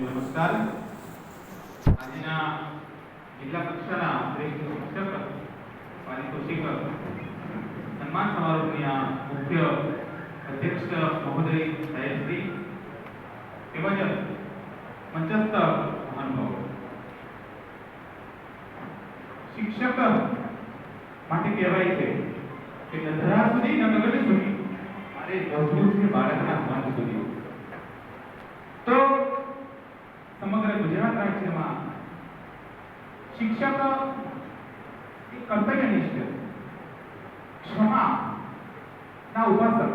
નમસ્કાર આજના જિલ્લા કક્ષાના શ્રેષ્ઠ શિક્ષક પારિતોષિક સન્માન સમારોહની આ મુખ્ય અધ્યક્ષ મહોદય સાહેબશ્રી તેમજ મંચસ્થ મહાનુભાવો શિક્ષક માટે કહેવાય છે કે નધરા સુધી ન ગગન સુધી મારે પહોંચવું છે બાળકના મન સુધી તો સમગ્ર ગુજરાત રાજ્યમાં શિક્ષક કર્તવ્યનિષ્ઠ ક્ષમા ના ઉપાસક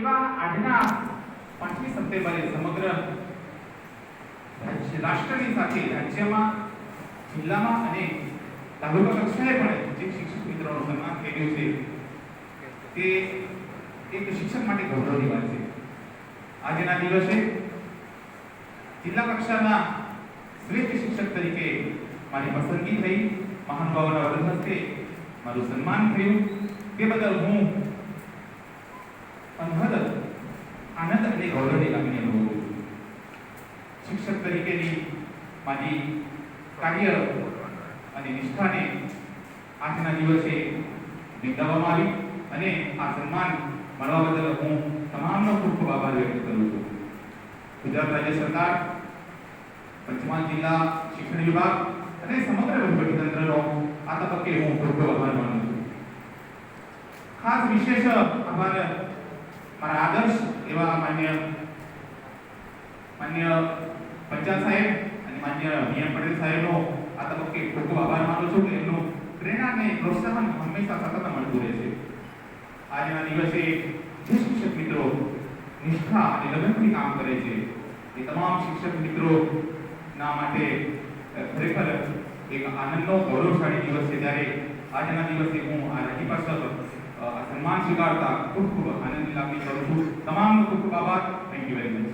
એવા આજના પાંચમી સપ્ટેમ્બરે સમગ્ર રાષ્ટ્રની સાથે રાજ્યમાં, જિલ્લામાં અને તાલુકા કક્ષાએ પણ જે શિક્ષક મિત્રોનું સન્માન કર્યું છે, તે એક શિક્ષક માટે ગૌરવની વાત છે. આજના દિવસે જિલ્લા કક્ષાના શ્રેષ્ઠ શિક્ષક તરીકે મારી પસંદગી થઈ, મહાનુભાવોના વરદ હસ્તે મારું સન્માન થયું. તે બદલ હું અનહદ આનંદ અને ગૌરવની લાગણી અનુભવું છું. શિક્ષક તરીકેની મારી કાર્ય અને નિષ્ઠાને આજના દિવસે બિરદાવવામાં આવી અને આ સન્માન મળવા બદલ હું તમામનો ખૂબ ખૂબ આભાર વ્યક્ત કરું છું. ગુજરાત રાજ્ય સરકાર પંચમહાલ જિલ્લા શિક્ષણ વિભાગ અને સમગ્ર વહીવટીતંત્રનો આ તબક્કે હું ખૂબ ખૂબ આભાર માનું છું. ખાસ વિશેષ આભાર મારા આદર્શ એવા માન્ય માન્ય પંચાયત સાહેબ અને માન્ય વીએમ પટેલ સાહેબનો આ તબક્કે ખૂબ ખૂબ આભાર માનું છું કે એમનું પ્રેરણા અને પ્રોત્સાહન હંમેશા સતત મળતું રહે છે. આજના દિવસે જે શિક્ષક મિત્રો નિષ્ઠા અને લગનથી કામ કરે છે. એ તમામ શિક્ષક મિત્રો ના માટે ખરેખર એક આનંદનો ગૌરવશાળી દિવસ છે. ત્યારે આજના દિવસે હું આ રજી પાછળ સન્માન સ્વીકારતા ખૂબ ખૂબ આનંદની લાગણી કરું છું. તમામનો ખૂબ ખૂબ આભાર. Thank you very much